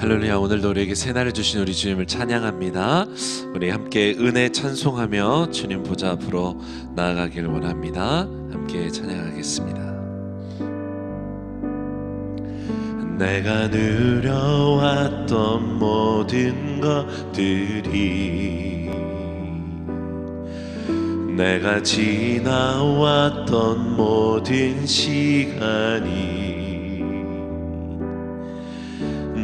할렐루야 오늘도 우리에게 새날을 주신 우리 주님을 찬양합니다. 우리 함께 은혜 찬송하며 주님 보좌 앞으로 나아가길 원합니다. 함께 찬양하겠습니다. 내가 누려왔던 모든 것들이 내가 지나왔던 모든 시간이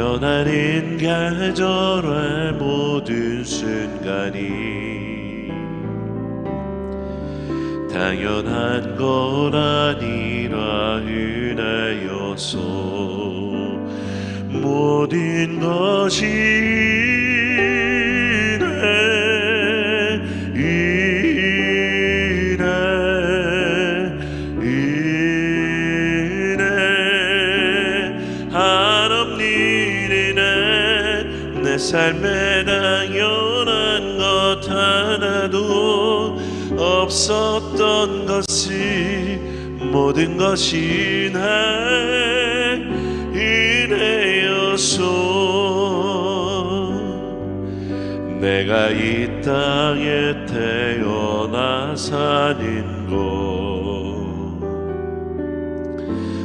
변하는 계절의 모든 순간이 당연한 것 아니라 은혜여서 모든 것이 은혜 은혜 하나님. 은혜 내 삶에 당연한 것 하나도 없었던 것이 모든 것이 내 은혜여서 내가 이 땅에 태어나 사는 곳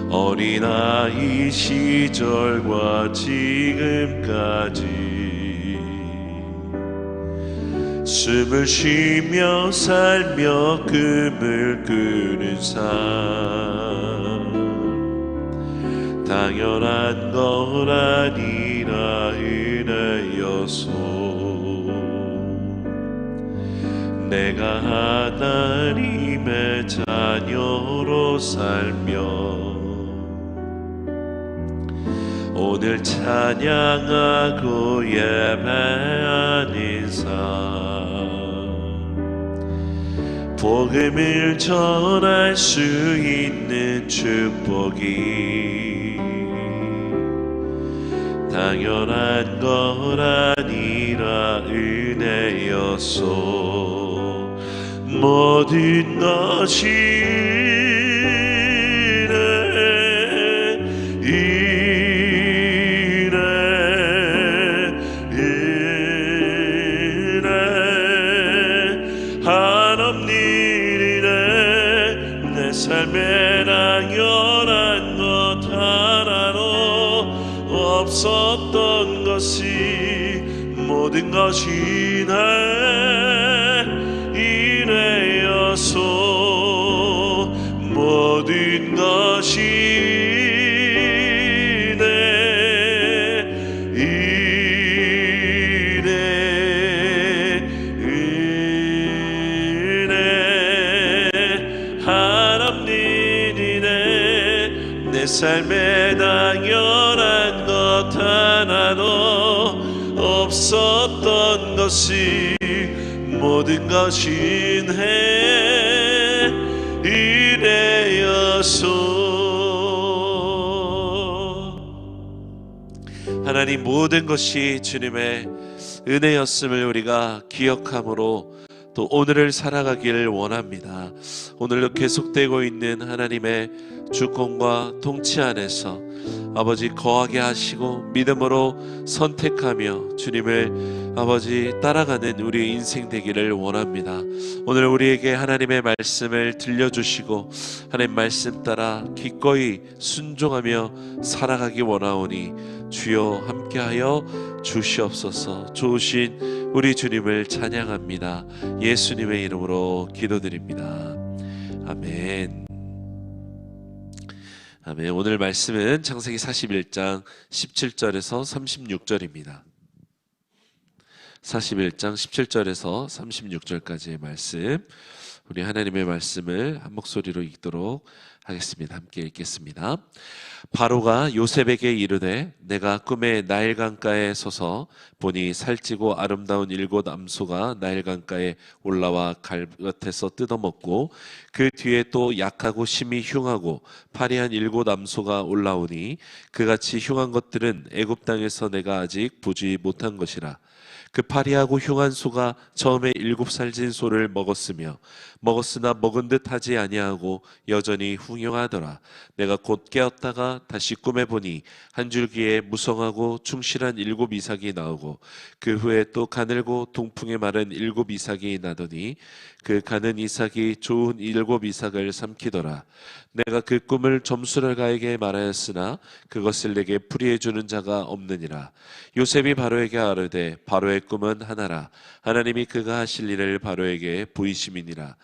어린아이 시절과 지금까지 숨을 쉬며 살며 꿈을 꾸는 삶. 당연한 것 아니라 은혜여서 내가 하나님의 자녀로 살며 오늘 찬양하고 예배하는 삶 복음을 전할 수 있는 축복이 당연한 것 아니라 은혜여서 모든 것이 삶에 당연한 것 하나도 없었던 것이 모든 것이 내 은혜여서 모든 것이 것이 모든 것이 내 은혜여서 하나님 모든 것이 주님의 은혜였음을 우리가 기억함으로 또 오늘을 살아가기를 원합니다. 오늘도 계속되고 있는 하나님의 주권과 통치 안에서 아버지 거하게 하시고 믿음으로 선택하며 주님을 아버지 따라가는 우리의 인생 되기를 원합니다. 오늘 우리에게 하나님의 말씀을 들려주시고 하나님 말씀 따라 기꺼이 순종하며 살아가기 원하오니 주여 함께하여 주시옵소서 좋으신 우리 주님을 찬양합니다. 예수님의 이름으로 기도드립니다. 아멘. 아멘. 오늘 말씀은 창세기 41장 17절에서 36절입니다. 41장 17절에서 36절까지의 말씀 우리 하나님의 말씀을 한 목소리로 읽도록 하겠습니다. 함께 읽겠습니다. 바로가 요셉에게 이르되 내가 꿈에 나일 강가에 서서 보니 살찌고 아름다운 일곱 암소가 나일 강가에 올라와 갈곁에서 뜯어먹고 그 뒤에 또 약하고 심히 흉하고 파리한 일곱 암소가 올라오니 그같이 흉한 것들은 애굽 땅에서 내가 아직 보지 못한 것이라 그 파리하고 흉한 소가 처음에 일곱 살진 소를 먹었으며 먹었으나 먹은 듯 하지 아니하고 여전히 흉흉하더라. 내가 곧 깨었다가 다시 꿈에 보니 한 줄기에 무성하고 충실한 일곱 이삭이 나오고 그 후에 또 가늘고 동풍에 마른 일곱 이삭이 나더니 그 가는 이삭이 좋은 일곱 이삭을 삼키더라. 내가 그 꿈을 점수라가에게 말하였으나 그것을 내게 풀이해 주는 자가 없느니라. 요셉이 바로에게 아르되 바로의 꿈은 하나라. 하나님이 그가 하실 일을 바로에게 보이심이니라.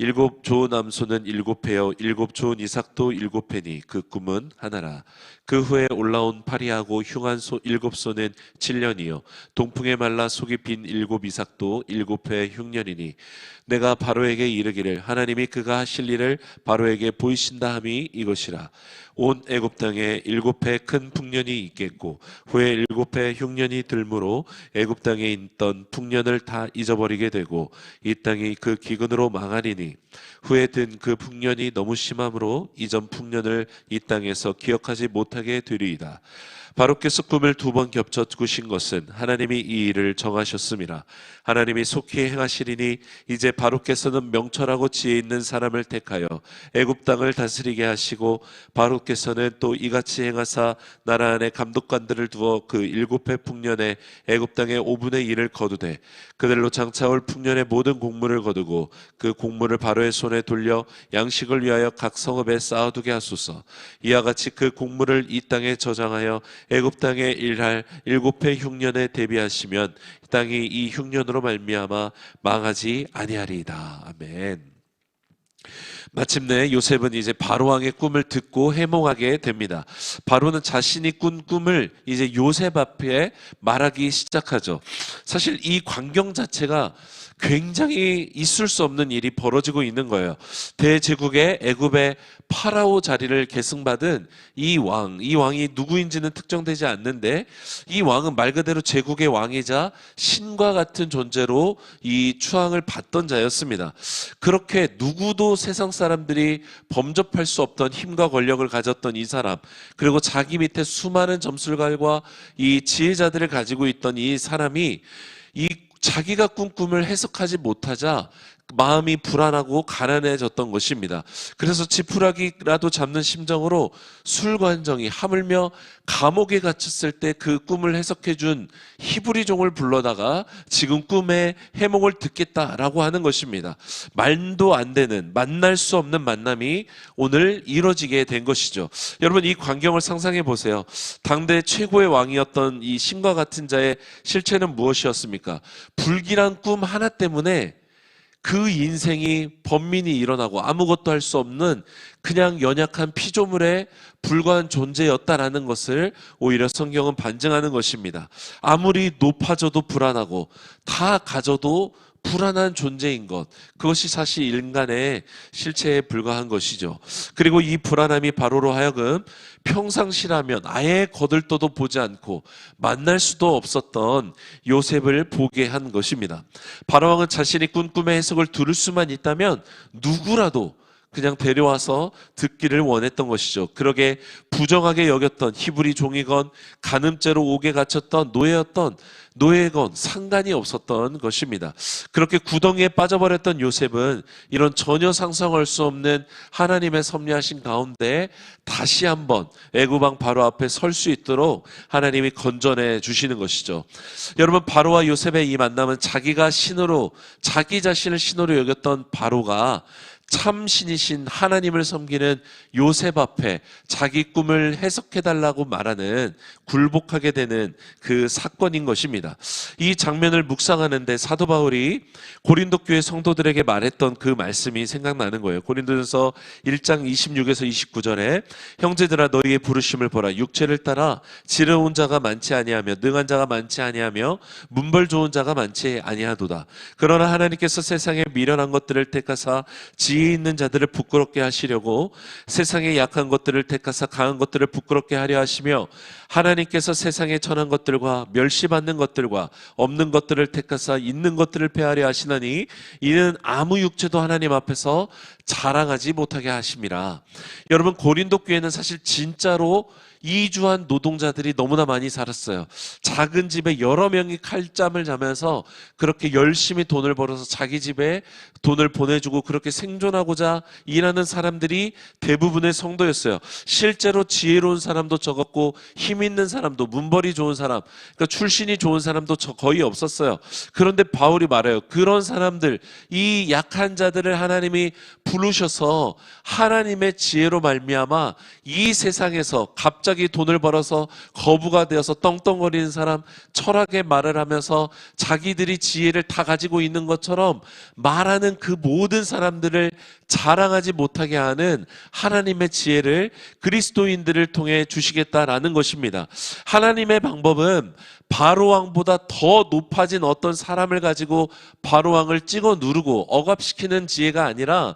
일곱 좋은 암소는 일곱 회여 일곱 좋은 이삭도 일곱 회니 그 꿈은 하나라. 그 후에 올라온 파리하고 흉한 소 일곱 소는 칠년이요. 동풍에 말라 속이 빈 일곱 이삭도 일곱 회 흉년이니 내가 바로에게 이르기를 하나님이 그가 하실 일을 바로에게 보이신다 함이 이것이라 온 애굽 땅에 일곱 해 큰 풍년이 있겠고 후에 일곱 해 흉년이 들므로 애굽 땅에 있던 풍년을 다 잊어버리게 되고 이 땅이 그 기근으로 망하리니 후에 든 그 풍년이 너무 심함으로 이전 풍년을 이 땅에서 기억하지 못하게 되리이다. 바로께서 꿈을 두 번 겹쳐 꾸신 것은 하나님이 이 일을 정하셨습니다. 하나님이 속히 행하시리니 이제 바로께서는 명철하고 지혜 있는 사람을 택하여 애굽 땅을 다스리게 하시고 바로께서는 또 이같이 행하사 나라 안에 감독관들을 두어 그 일곱 해 풍년에 애굽 땅의 5분의 1을 거두되 그들로 장차올 풍년의 모든 곡물을 거두고 그 곡물을 바로의 손에 돌려 양식을 위하여 각 성읍에 쌓아두게 하소서 이와 같이 그 곡물을 이 땅에 저장하여 애굽 땅에 일할 일곱 해 흉년에 대비하시면 땅이 이 흉년으로 말미암아 망하지 아니하리이다. 아멘. 마침내 요셉은 이제 바로 왕의 꿈을 듣고 해몽하게 됩니다. 바로는 자신이 꾼 꿈을 이제 요셉 앞에 말하기 시작하죠. 사실 이 광경 자체가 굉장히 있을 수 없는 일이 벌어지고 있는 거예요. 대제국의 애굽의 파라오 자리를 계승받은 이 왕, 이 왕이 누구인지는 특정되지 않는데 이 왕은 말 그대로 제국의 왕이자 신과 같은 존재로 이 추앙을 받던 자였습니다. 그렇게 누구도 세상 사람들이 범접할 수 없던 힘과 권력을 가졌던 이 사람, 그리고 자기 밑에 수많은 점술가과 이 지혜자들을 가지고 있던 이 사람이 이 자기가 꾼 꿈을 해석하지 못하자 마음이 불안하고 가난해졌던 것입니다. 그래서 지푸라기라도 잡는 심정으로 술관정이 하물며 감옥에 갇혔을 때 그 꿈을 해석해 준 히브리 종을 불러다가 지금 꿈에 해몽을 듣겠다라고 하는 것입니다. 말도 안 되는 만날 수 없는 만남이 오늘 이루어지게 된 것이죠. 여러분 이 광경을 상상해 보세요. 당대 최고의 왕이었던 이 신과 같은 자의 실체는 무엇이었습니까? 불길한 꿈 하나 때문에 그 인생이 번민이 일어나고 아무것도 할 수 없는 그냥 연약한 피조물에 불과한 존재였다라는 것을 오히려 성경은 반증하는 것입니다. 아무리 높아져도 불안하고 다 가져도 불안한 존재인 것. 그것이 사실 인간의 실체에 불과한 것이죠. 그리고 이 불안함이 바로로 하여금 평상시라면 아예 거들떠도 보지 않고 만날 수도 없었던 요셉을 보게 한 것입니다. 바로왕은 자신이 꾼 꿈의 해석을 들을 수만 있다면 누구라도 그냥 데려와서 듣기를 원했던 것이죠. 그러게 부정하게 여겼던 히브리 종이건 간음죄로 옥에 갇혔던 노예였던 노예건 상관이 없었던 것입니다. 그렇게 구덩이에 빠져버렸던 요셉은 이런 전혀 상상할 수 없는 하나님의 섭리하신 가운데 다시 한번 애구방 바로 앞에 설 수 있도록 하나님이 건전해 주시는 것이죠. 여러분 바로와 요셉의 이 만남은 자기가 신으로 자기 자신을 신으로 여겼던 바로가 참신이신 하나님을 섬기는 요셉 앞에 자기 꿈을 해석해달라고 말하는 굴복하게 되는 그 사건인 것입니다. 이 장면을 묵상하는데 사도 바울이 고린도 교회 성도들에게 말했던 그 말씀이 생각나는 거예요. 고린도전서 1장 26에서 29절에 형제들아 너희의 부르심을 보라 육체를 따라 지혜로운 자가 많지 아니하며 능한 자가 많지 아니하며 문벌 좋은 자가 많지 아니하도다. 그러나 하나님께서 세상에 미련한 것들을 택하사 지혜 있는 자들을 부끄럽게 하시려고 세상에 약한 것들을 택하사 강한 것들을 부끄럽게 하려 하시며 하나님께서 세상에 천한 것들과 멸시받는 것들과 없는 것들을 택하사 있는 것들을 폐하려 하시나니 이는 아무 육체도 하나님 앞에서 자랑하지 못하게 하심이라. 여러분 고린도 교회는 사실 진짜로 이주한 노동자들이 너무나 많이 살았어요. 작은 집에 여러 명이 칼잠을 자면서 그렇게 열심히 돈을 벌어서 자기 집에 돈을 보내주고 그렇게 생존하고자 일하는 사람들이 대부분의 성도였어요. 실제로 지혜로운 사람도 적었고 힘 있는 사람도 문벌이 좋은 사람, 그러니까 출신이 좋은 사람도 저- 거의 없었어요. 그런데 바울이 말해요. 그런 사람들, 이 약한 자들을 하나님이 부르셔서 하나님의 지혜로 말미암아 이 세상에서 갑자기 돈을 벌어서 거부가 되어서 떵떵거리는 사람, 철학의 말을 하면서 자기들이 지혜를 다 가지고 있는 것처럼 말하는 그 모든 사람들을 자랑하지 못하게 하는 하나님의 지혜를 그리스도인들을 통해 주시겠다라는 것입니다. 하나님의 방법은 바로왕보다 더 높아진 어떤 사람을 가지고 바로왕을 찍어 누르고 억압시키는 지혜가 아니라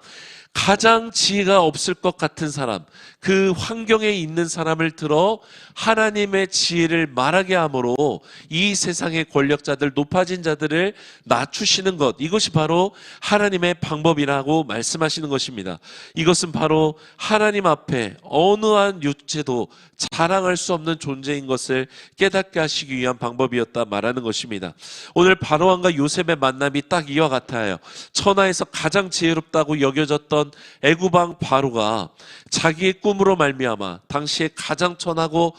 가장 지혜가 없을 것 같은 사람, 그 환경에 있는 사람을 들어 하나님의 지혜를 말하게 함으로 이 세상의 권력자들, 높아진 자들을 낮추시는 것, 이것이 바로 하나님의 방법이라고 말씀하시는 것입니다. 이것은 바로 하나님 앞에 어느 한 육체도 자랑할 수 없는 존재인 것을 깨닫게 하시기 위한 방법이었다 말하는 것입니다. 오늘 바로왕과 요셉의 만남이 딱 이와 같아요. 천하에서 가장 지혜롭다고 여겨졌던 애구방 바로가 자기의 꿈으로 말미암아 당시에 가장 천하고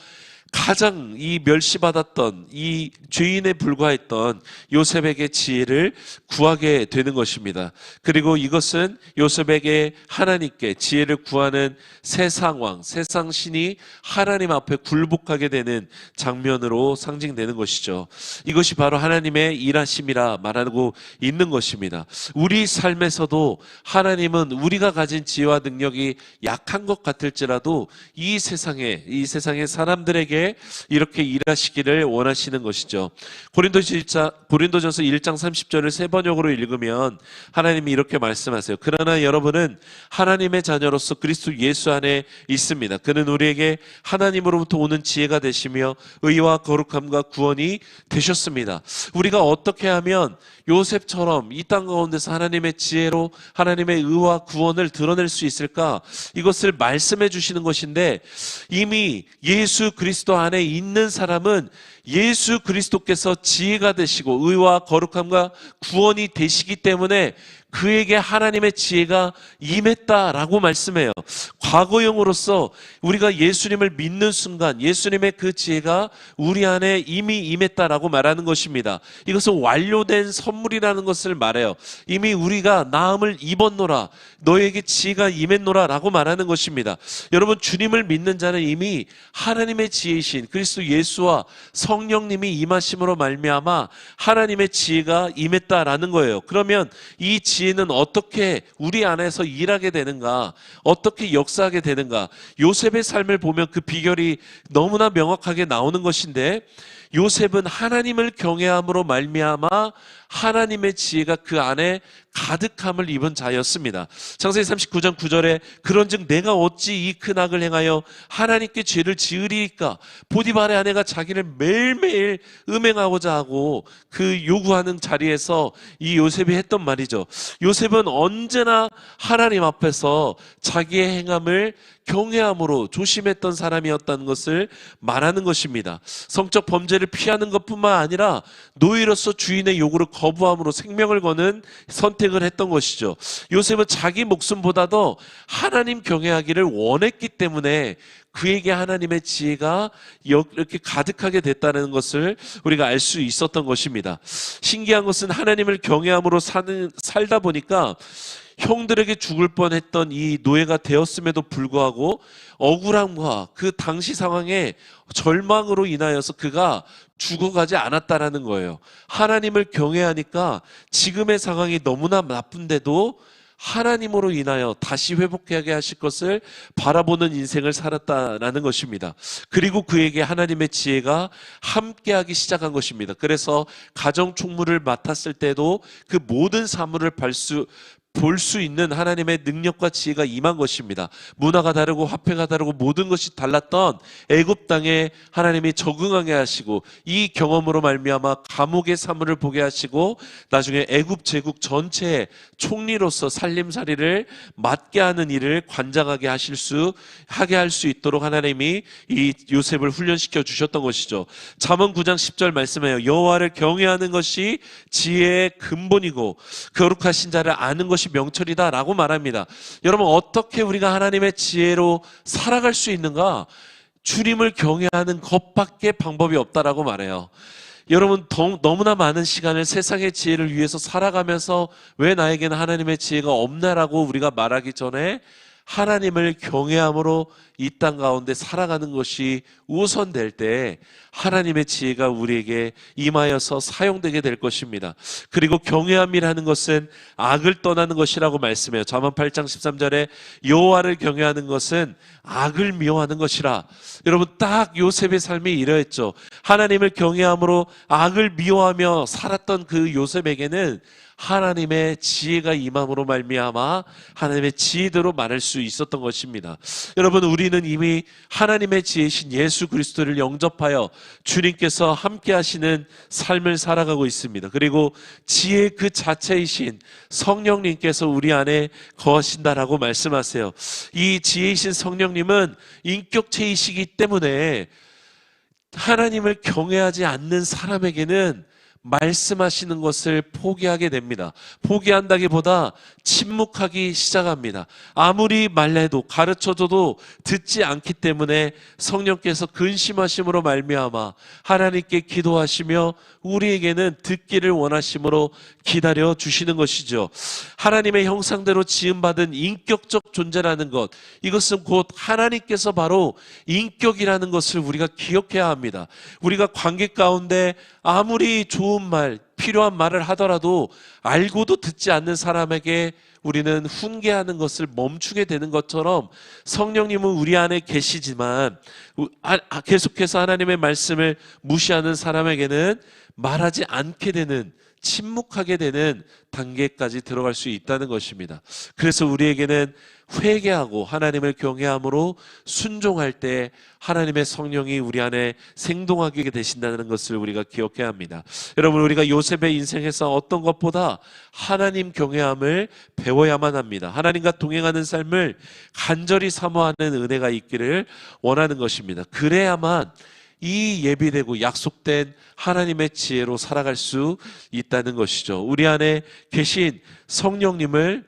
가장 이 멸시받았던 이 죄인에 불과했던 요셉에게 지혜를 구하게 되는 것입니다. 그리고 이것은 요셉에게 하나님께 지혜를 구하는 세상 왕, 세상 신이 하나님 앞에 굴복하게 되는 장면으로 상징되는 것이죠. 이것이 바로 하나님의 일하심이라 말하고 있는 것입니다. 우리 삶에서도 하나님은 우리가 가진 지혜와 능력이 약한 것 같을지라도 이 세상에 이 세상의 사람들에게 이렇게 일하시기를 원하시는 것이죠. 고린도서 1장, 고린도전서 1장 30절을 세 번역으로 읽으면 하나님이 이렇게 말씀하세요. 그러나 여러분은 하나님의 자녀로서 그리스도 예수 안에 있습니다. 그는 우리에게 하나님으로부터 오는 지혜가 되시며 의와 거룩함과 구원이 되셨습니다. 우리가 어떻게 하면 요셉처럼 이 땅 가운데서 하나님의 지혜로 하나님의 의와 구원을 드러낼 수 있을까? 이것을 말씀해 주시는 것인데 이미 예수 그리스도 안에 있는 사람은 예수 그리스도께서 지혜가 되시고 의와 거룩함과 구원이 되시기 때문에 그에게 하나님의 지혜가 임했다라고 말씀해요. 과거형으로서 우리가 예수님을 믿는 순간 예수님의 그 지혜가 우리 안에 이미 임했다라고 말하는 것입니다. 이것은 완료된 선물이라는 것을 말해요. 이미 우리가 나음을 입었노라. 너에게 지혜가 임했노라라고 말하는 것입니다. 여러분 주님을 믿는 자는 이미 하나님의 지혜이신 그리스도 예수와 성령님이 임하심으로 말미암아 하나님의 지혜가 임했다라는 거예요. 그러면 이 지혜 는 어떻게 우리 안에서 일하게 되는가? 어떻게 역사하게 되는가? 요셉의 삶을 보면 그 비결이 너무나 명확하게 나오는 것인데 요셉은 하나님을 경외함으로 말미암아 하나님의 지혜가 그 안에 가득함을 입은 자였습니다. 창세기 39장 9절에 그런즉 내가 어찌 이 큰 악을 행하여 하나님께 죄를 지으리까 보디발의 아내가 자기를 매일매일 음행하고자 하고 그 요구하는 자리에서 이 요셉이 했던 말이죠. 요셉은 언제나 하나님 앞에서 자기의 행함을 경외함으로 조심했던 사람이었다는 것을 말하는 것입니다. 성적 범죄를 피하는 것뿐만 아니라 노예로서 주인의 요구를 거부함으로 생명을 거는 선택을 했던 것이죠. 요셉은 자기 목숨보다도 하나님 경외하기를 원했기 때문에 그에게 하나님의 지혜가 여- 이렇게 가득하게 됐다는 것을 우리가 알 수 있었던 것입니다. 신기한 것은 하나님을 경외함으로 사는, 살다 보니까 형들에게 죽을 뻔했던 이 노예가 되었음에도 불구하고 억울함과 그 당시 상황에 절망으로 인하여서 그가 죽어가지 않았다라는 거예요. 하나님을 경외하니까 지금의 상황이 너무나 나쁜데도 하나님으로 인하여 다시 회복하게 하실 것을 바라보는 인생을 살았다라는 것입니다. 그리고 그에게 하나님의 지혜가 함께하기 시작한 것입니다. 그래서 가정 총무를 맡았을 때도 그 모든 사물을 발수 볼 수 있는 하나님의 능력과 지혜가 임한 것입니다. 문화가 다르고 화폐가 다르고 모든 것이 달랐던 애굽 땅에 하나님이 적응하게 하시고 이 경험으로 말미암아 감옥의 사물을 보게 하시고 나중에 애굽 제국 전체의 총리로서 살림살이를 맡게 하는 일을 관장하게 하실 수 하게 할 수 있도록 하나님이 이 요셉을 훈련시켜 주셨던 것이죠. 잠언 9장 10절 말씀해요. 여호와를 경외하는 것이 지혜의 근본이고 거룩하신 자를 아는 것이 명철이다 라고 말합니다. 여러분 어떻게 우리가 하나님의 지혜로 살아갈 수 있는가? 주님을 경외하는 것밖에 방법이 없다라고 말해요. 여러분 더- 너무나 많은 시간을 세상의 지혜를 위해서 살아가면서 왜 나에게는 하나님의 지혜가 없나라고 우리가 말하기 전에 하나님을 경외함으로 이 땅 가운데 살아가는 것이 우선될 때 하나님의 지혜가 우리에게 임하여서 사용되게 될 것입니다. 그리고 경외함이라는 것은 악을 떠나는 것이라고 말씀해요. 잠언 8장 13절에 여호와를 경외하는 것은 악을 미워하는 것이라. 여러분 딱 요셉의 삶이 이러했죠. 하나님을 경외함으로 악을 미워하며 살았던 그 요셉에게는 하나님의 지혜가 임함으로 말미암아 하나님의 지혜대로 말할 수 있었던 것입니다. 여러분 우리 는 이미 하나님의 지혜신 예수 그리스도를 영접하여 주님께서 함께 하시는 삶을 살아가고 있습니다. 그리고 지혜 그 자체이신 성령님께서 우리 안에 거하신다라고 말씀하세요. 이 지혜이신 성령님은 인격체이시기 때문에 하나님을 경외하지 않는 사람에게는 말씀하시는 것을 포기하게 됩니다. 포기한다기보다 침묵하기 시작합니다. 아무리 말해도 가르쳐줘도 듣지 않기 때문에 성령께서 근심하심으로 말미암아 하나님께 기도하시며 우리에게는 듣기를 원하심으로 기다려 주시는 것이죠. 하나님의 형상대로 지음받은 인격적 존재라는 것 이것은 곧 하나님께서 바로 인격이라는 것을 우리가 기억해야 합니다. 우리가 관계 가운데 아무리 좋은 말, 필요한 말을 하더라도 알고도 듣지 않는 사람에게 우리는 훈계하는 것을 멈추게 되는 것처럼 성령님은 우리 안에 계시지만 우- 아- 아, 계속해서 하나님의 말씀을 무시하는 사람에게는 말하지 않게 되는 침묵하게 되는 단계까지 들어갈 수 있다는 것입니다. 그래서 우리에게는 회개하고 하나님을 경외함으로 순종할 때 하나님의 성령이 우리 안에 생동하게 되신다는 것을 우리가 기억해야 합니다. 여러분 우리가 요셉의 인생에서 어떤 것보다 하나님 경외함을 배워야만 합니다. 하나님과 동행하는 삶을 간절히 사모하는 은혜가 있기를 원하는 것입니다. 그래야만 이 예비되고 약속된 하나님의 지혜로 살아갈 수 있다는 것이죠. 우리 안에 계신 성령님을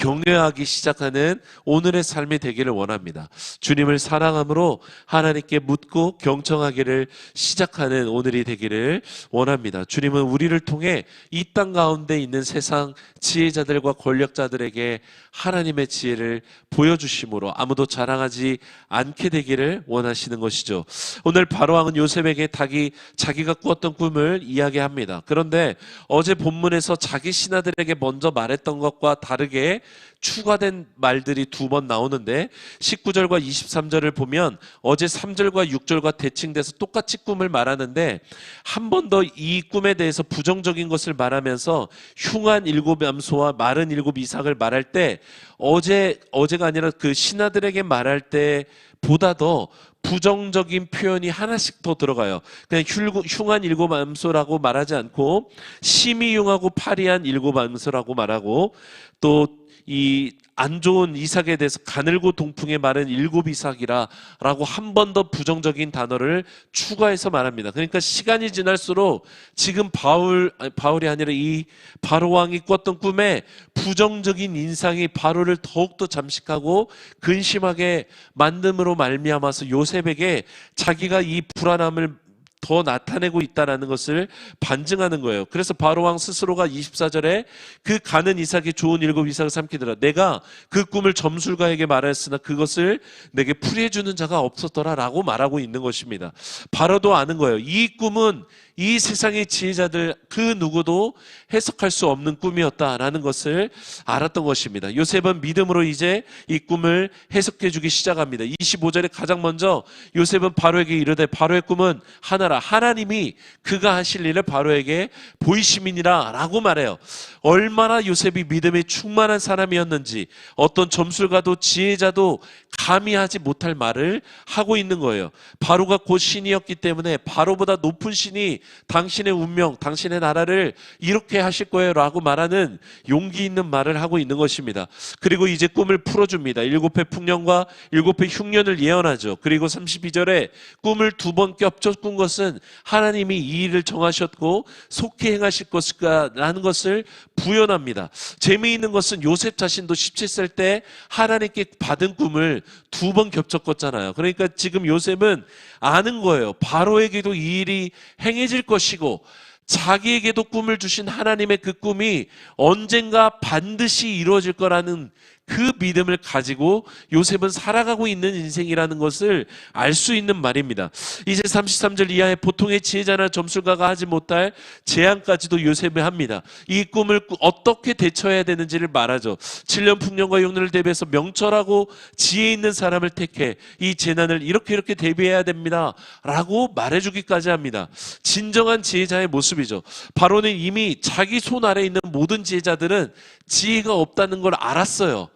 경외하기 시작하는 오늘의 삶이 되기를 원합니다. 주님을 사랑함으로 하나님께 묻고 경청하기를 시작하는 오늘이 되기를 원합니다. 주님은 우리를 통해 이 땅 가운데 있는 세상 지혜자들과 권력자들에게 하나님의 지혜를 보여주심으로 아무도 자랑하지 않게 되기를 원하시는 것이죠. 오늘 바로왕은 요셉에게 닭이 자기가 꾸었던 꿈을 이야기합니다. 그런데 어제 본문에서 자기 신하들에게 먼저 말했던 것과 다르게 추가된 말들이 두 번 나오는데 19절과 23절을 보면 어제 3절과 6절과 대칭돼서 똑같이 꿈을 말하는데 한 번 더 이 꿈에 대해서 부정적인 것을 말하면서 흉한 일곱 암소와 마른 일곱 이삭을 말할 때 어제 어제가 아니라 그 신하들에게 말할 때 보다 더 부정적인 표현이 하나씩 더 들어가요. 그냥 흉- 흉한 일곱 암소라고 말하지 않고 심히 흉하고 파리한 일곱 암소라고 말하고 또 이 안 좋은 이삭에 대해서 가늘고 동풍에 마른 일곱 이삭이라라고 한 번 더 부정적인 단어를 추가해서 말합니다. 그러니까 시간이 지날수록 지금 바울 아니, 바울이 아니라 이 바로 왕이 꿨던 꿈에 부정적인 인상이 바로를 더욱 더 잠식하고 근심하게 만듦으로 말미암아서 요셉에게 자기가 이 불안함을 더 나타내고 있다라는 것을 반증하는 거예요. 그래서 바로 왕 스스로가 24절에 그 가는 이삭이 좋은 일곱 이삭을 삼키더라. 내가 그 꿈을 점술가에게 말하였으나 그것을 내게 풀이해 주는 자가 없었더라라고 말하고 있는 것입니다. 바로도 아는 거예요. 이 꿈은 이 세상의 지혜자들 그 누구도 해석할 수 없는 꿈이었다라는 것을 알았던 것입니다. 요셉은 믿음으로 이제 이 꿈을 해석해 주기 시작합니다. 25절에 가장 먼저 요셉은 바로에게 이르되 바로의 꿈은 하나라 하나님이 그가 하실 일을 바로에게 보이심이니라 라고 말해요. 얼마나 요셉이 믿음에 충만한 사람이었는지 어떤 점술가도 지혜자도 감히 하지 못할 말을 하고 있는 거예요. 바로가 곧 신이었기 때문에 바로보다 높은 신이 당신의 운명, 당신의 나라를 이렇게 하실 거예요 라고 말하는 용기 있는 말을 하고 있는 것입니다. 그리고 이제 꿈을 풀어줍니다. 일곱 해 풍년과 일곱 해 흉년을 예언하죠. 그리고 32절에 꿈을 두 번 겹쳐 꾼 것은 하나님이 이 일을 정하셨고 속히 행하실 것이라는 것을 부연합니다. 재미있는 것은 요셉 자신도 17살 때 하나님께 받은 꿈을 두 번 겹쳐 꿨잖아요. 그러니까 지금 요셉은 아는 거예요. 바로에게도 이 일이 행해질 것이고 자기에게도 꿈을 주신 하나님의 그 꿈이 언젠가 반드시 이루어질 거라는 그 믿음을 가지고 요셉은 살아가고 있는 인생이라는 것을 알 수 있는 말입니다. 이제 33절 이하에 보통의 지혜자나 점술가가 하지 못할 제안까지도 요셉이 합니다. 이 꿈을 꾸- 어떻게 대처해야 되는지를 말하죠. 7년 풍년과 6년을 대비해서 명철하고 지혜 있는 사람을 택해 이 재난을 이렇게 이렇게 대비해야 됩니다. 라고 말해주기까지 합니다. 진정한 지혜자의 모습이죠. 바로는 이미 자기 손 아래 있는 모든 지혜자들은 지혜가 없다는 걸 알았어요.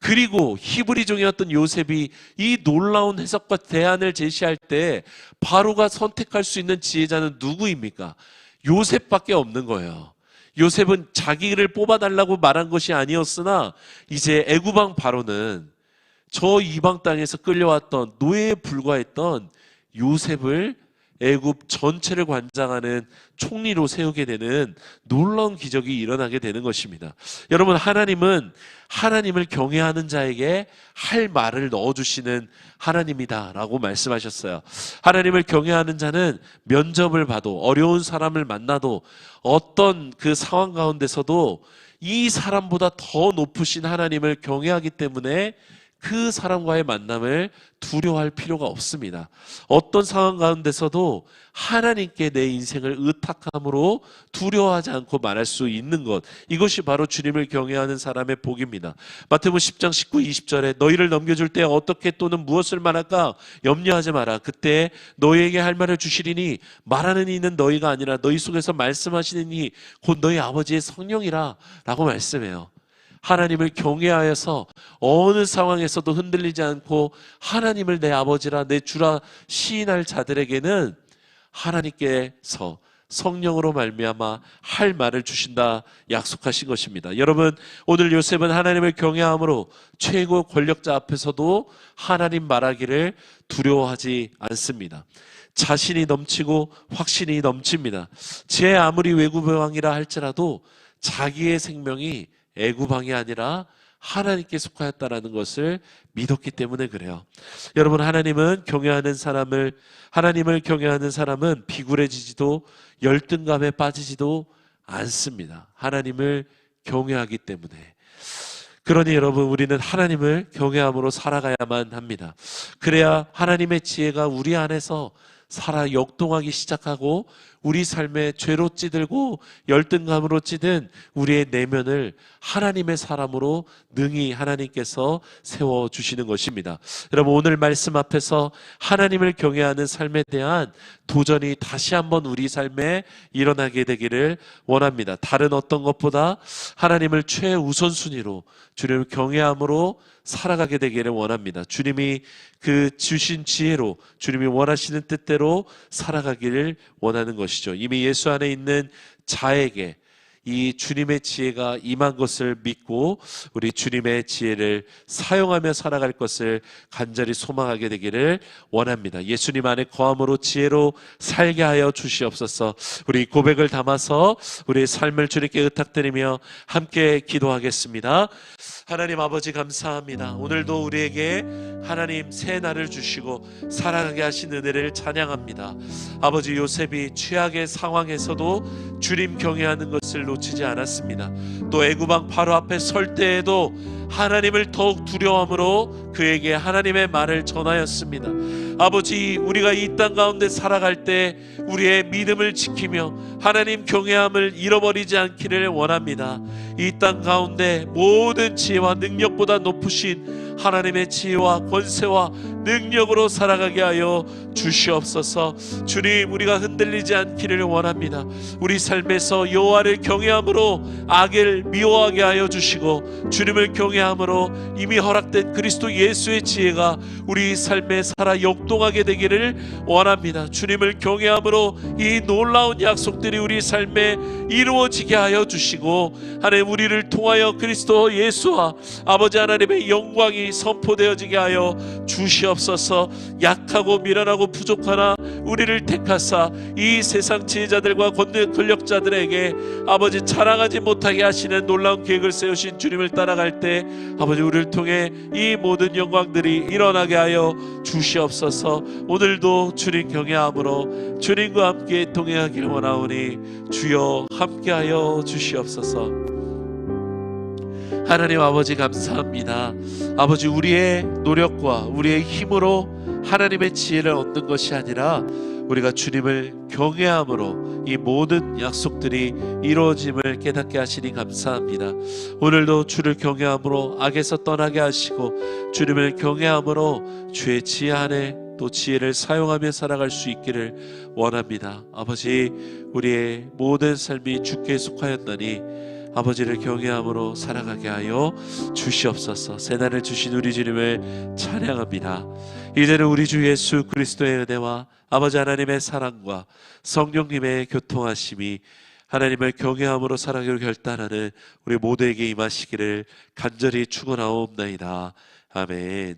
그리고 히브리 종이었던 요셉이 이 놀라운 해석과 대안을 제시할 때 바로가 선택할 수 있는 지혜자는 누구입니까? 요셉밖에 없는 거예요. 요셉은 자기를 뽑아달라고 말한 것이 아니었으나 이제 애구방 바로는 저 이방 땅에서 끌려왔던 노예에 불과했던 요셉을 애굽 전체를 관장하는 총리로 세우게 되는 놀라운 기적이 일어나게 되는 것입니다. 여러분 하나님은 하나님을 경외하는 자에게 할 말을 넣어 주시는 하나님이다라고 말씀하셨어요. 하나님을 경외하는 자는 면접을 봐도 어려운 사람을 만나도 어떤 그 상황 가운데서도 이 사람보다 더 높으신 하나님을 경외하기 때문에 그 사람과의 만남을 두려워할 필요가 없습니다. 어떤 상황 가운데서도 하나님께 내 인생을 의탁함으로 두려워하지 않고 말할 수 있는 것. 이것이 바로 주님을 경외하는 사람의 복입니다. 마태복음 10장 19, 20절에 너희를 넘겨줄 때 어떻게 또는 무엇을 말할까 염려하지 마라. 그때 너희에게 할 말을 주시리니 말하는 이는 너희가 아니라 너희 속에서 말씀하시는 이 곧 너희 아버지의 성령이라 라고 말씀해요. 하나님을 경외하여서 어느 상황에서도 흔들리지 않고 하나님을 내 아버지라 내 주라 시인할 자들에게는 하나님께서 성령으로 말미암아 할 말을 주신다 약속하신 것입니다. 여러분 오늘 요셉은 하나님을 경외함으로 최고 권력자 앞에서도 하나님 말하기를 두려워하지 않습니다. 자신이 넘치고 확신이 넘칩니다. 제 아무리 외국의 왕이라 할지라도 자기의 생명이 애구방이 아니라 하나님께 속하였다라는 것을 믿었기 때문에 그래요. 여러분 하나님은 경외하는 사람을 하나님을 경외하는 사람은 비굴해지지도 열등감에 빠지지도 않습니다. 하나님을 경외하기 때문에 그러니 여러분 우리는 하나님을 경외함으로 살아가야만 합니다. 그래야 하나님의 지혜가 우리 안에서 살아 역동하기 시작하고 우리 삶에 죄로 찌들고 열등감으로 찌든 우리의 내면을 하나님의 사람으로 능히 하나님께서 세워 주시는 것입니다. 여러분 오늘 말씀 앞에서 하나님을 경외하는 삶에 대한 도전이 다시 한번 우리 삶에 일어나게 되기를 원합니다. 다른 어떤 것보다 하나님을 최우선 순위로 주님을 경외함으로 살아가게 되기를 원합니다. 주님이 그 주신 지혜로 주님이 원하시는 뜻대로 살아가기를 원하는 것이죠. 이미 예수 안에 있는 자에게 이 주님의 지혜가 임한 것을 믿고 우리 주님의 지혜를 사용하며 살아갈 것을 간절히 소망하게 되기를 원합니다. 예수님 안에 거함으로 지혜로 살게 하여 주시옵소서. 우리 고백을 담아서 우리 삶을 주님께 의탁드리며 함께 기도하겠습니다. 하나님 아버지 감사합니다. 오늘도 우리에게 하나님 새 날을 주시고 살아가게 하신 은혜를 찬양합니다. 아버지 요셉이 최악의 상황에서도 주님 경외하는 것을 놓치지 않았습니다. 또 애구방 바로 앞에 설 때에도 하나님을 더욱 두려움으로 그에게 하나님의 말을 전하였습니다. 아버지 우리가 이 땅 가운데 살아갈 때 우리의 믿음을 지키며 하나님 경외함을 잃어버리지 않기를 원합니다. 이 땅 가운데 모든 지혜와 능력보다 높으신 하나님의 지혜와 권세와 능력으로 살아가게 하여 주시옵소서. 주님 우리가 흔들리지 않기를 원합니다. 우리 삶에서 여호와를 경외함으로 악을 미워하게 하여 주시고 주님을 경외함으로 이미 허락된 그리스도 예수의 지혜가 우리 삶에 살아 역동하게 되기를 원합니다. 주님을 경외함으로 이 놀라운 약속들이 우리 삶에 이루어지게 하여 주시고 하나님 우리를 통하여 그리스도 예수와 아버지 하나님의 영광이 선포되어지게 하여 주시옵소서. 약하고 미련하고 부족하나 우리를 택하사 이 세상 지혜자들과 권력자들에게 아버지 자랑하지 못하게 하시는 놀라운 계획을 세우신 주님을 따라갈 때 아버지 우리를 통해 이 모든 영광들이 일어나게 하여 주시옵소서. 오늘도 주님 경외함으로 주님과 함께 동행하기를 원하오니 주여 함께하여 주시옵소서. 하나님 아버지 감사합니다. 아버지 우리의 노력과 우리의 힘으로 하나님의 지혜를 얻는 것이 아니라 우리가 주님을 경외함으로 이 모든 약속들이 이루어짐을 깨닫게 하시니 감사합니다. 오늘도 주를 경외함으로 악에서 떠나게 하시고 주님을 경외함으로 주의 지혜 안에 또 지혜를 사용하며 살아갈 수 있기를 원합니다. 아버지 우리의 모든 삶이 주께 속하였나니 아버지를 경외함으로 살아가게 하여 주시옵소서. 새날을 주신 우리 주님을 찬양합니다. 이제는 우리 주 예수 그리스도의 은혜와 아버지 하나님의 사랑과 성령님의 교통하심이 하나님을 경외함으로 살아가기로 결단하는 우리 모두에게 임하시기를 간절히 축원하옵나이다. 아멘.